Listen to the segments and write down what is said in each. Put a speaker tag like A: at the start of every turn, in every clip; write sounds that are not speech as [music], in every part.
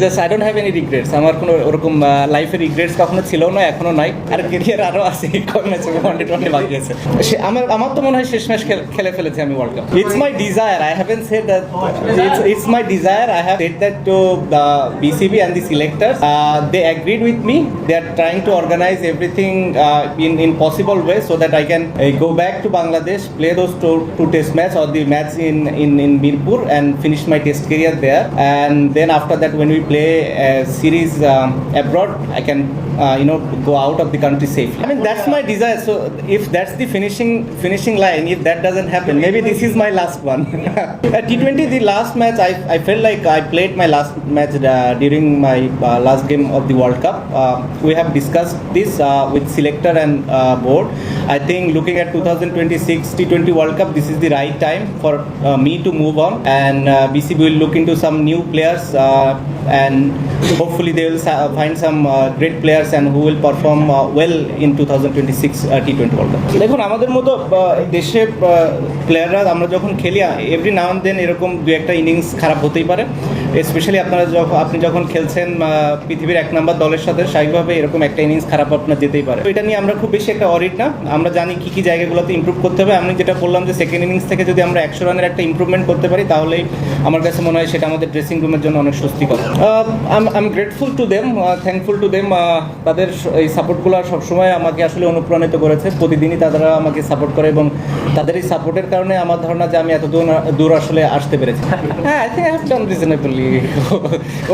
A: Just I don't have any regrets আমার কোনো ওরকম লাইফে রিগ্রেটস কখনো ছিল না এখনও নাই। আর কেরিয়ার আরও আছে ম্যাচ ওয়ানডে টোয়েন্টি বাকি আছে। সে- আমার আমার তো মনে হয় শেষ ম্যাচ খেলে ফেলেছি আমি world cup it's my desire I haven't said that it's my desire I have said that to the BCB and the selectors they agreed with me they are trying to organise everything in possible way so that I can uh, go back to Bangladesh, play those two, two test match or the match in in in Mirpur and finish my test career there. And then after that, when we play a series um, abroad, I can uh, you know go out of the country safely. I mean that's my desire. So if that's the finishing finishing line, if that doesn't happen, maybe this is my last one. [laughs] At T20, the last match, I, I felt like I played my last match uh, during my uh, last game of the World Cup. Uh, we have discussed this uh, with selector and uh, board. I think looking at 2026 T20 World Cup, this is the right time for me to move on, and BCB will look into some new players, uh, and hopefully they will sa- find some uh, great players and who will perform uh, well in 2026 uh, T20 World Cup. দেখুন আমাদের মতো দেশে প্লেয়াররা আমরা যখন খেলি every নাও দেন এরকম দু একটা ইনিংস খারাপ হতেই পারে। স্পেশালি আপনারা যখন আপনি যখন খেলছেন পৃথিবীর এক নম্বর দলের সাথে স্বাভাবিকভাবে এরকম একটা ইনিংস খারাপ আপনার যেতেই পারে। এটা নিয়ে আমরা খুব বেশি একটা অরিট না। আমরা জানি কি কি জায়গাগুলোতে ইমপ্রুভ করতে হবে। আমি যেটা বললাম যে সেকেন্ড ইনিংস থেকে যদি আমরা একশো রানের একটা ইমপ্রুভমেন্ট করতে পারি তাহলেই আমার কাছে মনে হয় সেটা আমাদের ড্রেসিং রুমের জন্য অনেক স্বস্তিকর। I am grateful to them thankful to them তাদের এই সাপোর্টগুলো সবসময় আমাকে আসলে অনুপ্রাণিত করেছে। প্রতিদিনই তারা আমাকে সাপোর্ট করে এবং তাদের এই সাপোর্টের কারণে আমার ধারণা যে আমি এত দূর দূর আসলে আসতে পেরেছি। হ্যাঁ reasonably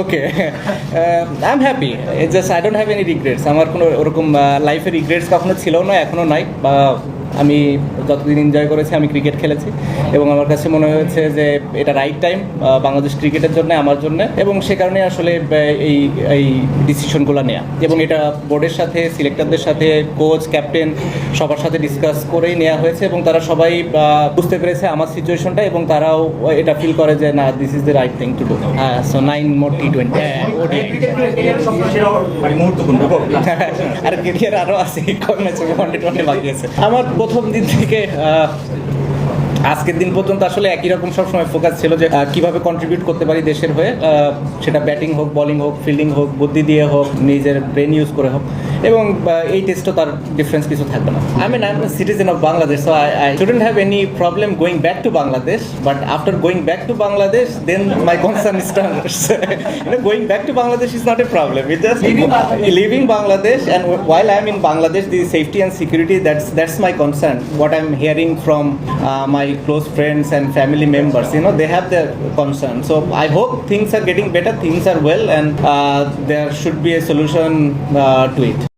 A: okay I am happy just I don't have any regrets আমার কোনো ওরকম লাইফে রিগ্রেটস কখনো ছিল না এখনও নাই, বা আমি যতদিন এনজয় করেছি আমি ক্রিকেট খেলেছি এবং আমার কাছে মনে হয়েছে যে এটা রাইট টাইম বাংলাদেশ ক্রিকেটের জন্য আমার জন্য এবং সে কারণে আসলে এই এই ডিসিশনগুলো নেওয়া এবং এটা বোর্ডের সাথে সিলেক্টরদের সাথে কোচ ক্যাপ্টেন সবার সাথে ডিসকাস করেই নেওয়া হয়েছে এবং তারা সবাই বুঝতে পেরেছে আমার সিচুয়েশনটা এবং তারাও এটা ফিল করে যে না this is the right thing to do হ্যাঁ so nine more T twenty
B: মানে মুহূর্ত
A: আর কেরিয়ার আরও বাকি আছে। আমার প্রথম দিন থেকে আজকের দিন পর্যন্ত আসলে একই রকম সবসময় ফোকাস ছিল যে কীভাবে কন্ট্রিবিউট করতে পারি দেশের হয়ে সেটা ব্যাটিং হোক বলিং হোক ফিল্ডিং হোক, বুদ্ধি দিয়ে হোক, নিজের ব্রেন ইউজ করে হোক। এবং আহ, এই টেস্টও তার ডিফারেন্স কিছু থাকবে না I mean I am citizen of Bangladesh so I I shouldn't have any problem going back to Bangladesh but after going back to Bangladesh then my concern starts you know, going back to Bangladesh is not a problem. It's just leaving Bangladesh, and while I'm in Bangladesh, the safety and security that's that's my concern. What I'm hearing from uh, my close friends and family members, you know, they have their concern. So I hope things are getting better, things are well, and uh, there should be a solution uh, to it.